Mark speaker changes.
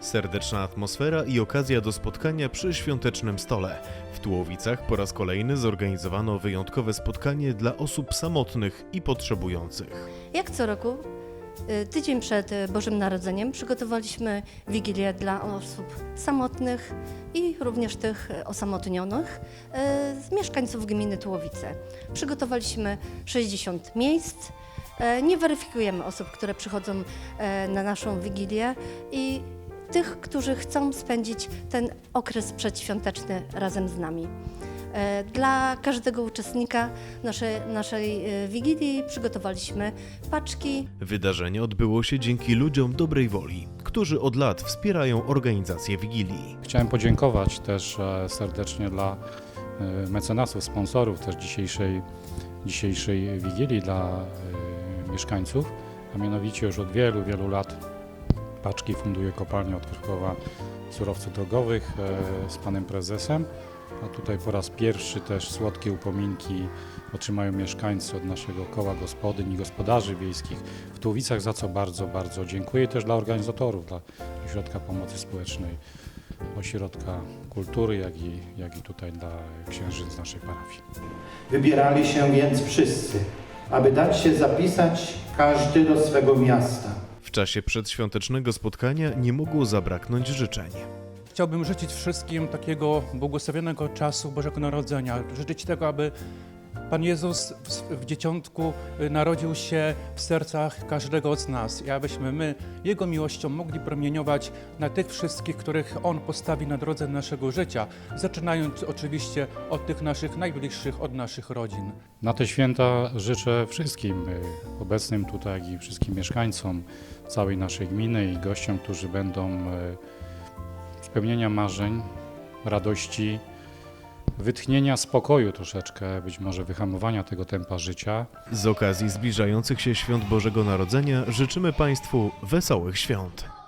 Speaker 1: Serdeczna atmosfera i okazja do spotkania przy świątecznym stole. W Tułowicach po raz kolejny zorganizowano wyjątkowe spotkanie dla osób samotnych i potrzebujących.
Speaker 2: Jak co roku, y, tydzień przed y, Bożym Narodzeniem przygotowaliśmy wigilię dla osób samotnych i również tych y, osamotnionych y, z mieszkańców gminy Tułowice. Przygotowaliśmy 60 miejsc. E, Nie weryfikujemy osób, które przychodzą na naszą wigilię i tych, którzy chcą spędzić ten okres przedświąteczny razem z nami. E, Dla każdego uczestnika naszej, naszej wigilii przygotowaliśmy paczki.
Speaker 1: Wydarzenie odbyło się dzięki ludziom dobrej woli, którzy od lat wspierają organizację Wigilii.
Speaker 3: Chciałem podziękować też e, serdecznie dla e, mecenasów, sponsorów też dzisiejszej, dzisiejszej Wigilii dla mieszkańców, a mianowicie już od wielu, wielu lat paczki funduje kopalnia od Krakowa surowców drogowych e, z panem prezesem, a tutaj po raz pierwszy też słodkie upominki otrzymają mieszkańcy od naszego koła gospodyń i gospodarzy wiejskich w Tułowicach, za co bardzo, bardzo dziękuję też dla organizatorów, dla Ośrodka Pomocy Społecznej, Ośrodka Kultury, jak i, jak i tutaj dla księży z naszej parafii.
Speaker 4: Wybierali się więc wszyscy, aby dać się zapisać każdy do swego miasta.
Speaker 1: W czasie przedświątecznego spotkania nie mogło zabraknąć życzeń.
Speaker 5: Chciałbym życzyć wszystkim takiego błogosławionego czasu Bożego Narodzenia. Życzyć tego, aby Pan Jezus w, dzieciątku y, narodził się w sercach każdego z nas i abyśmy my Jego miłością mogli promieniować na tych wszystkich, których On postawi na drodze naszego życia, zaczynając oczywiście od tych naszych najbliższych, od naszych rodzin.
Speaker 3: Na te święta życzę wszystkim y, obecnym tutaj, i wszystkim mieszkańcom całej naszej gminy i gościom, którzy będą y, spełnienia marzeń, radości, wytchnienia spokoju troszeczkę, być może wyhamowania tego tempa życia.
Speaker 1: Z okazji zbliżających się świąt Bożego Narodzenia życzymy Państwu wesołych świąt.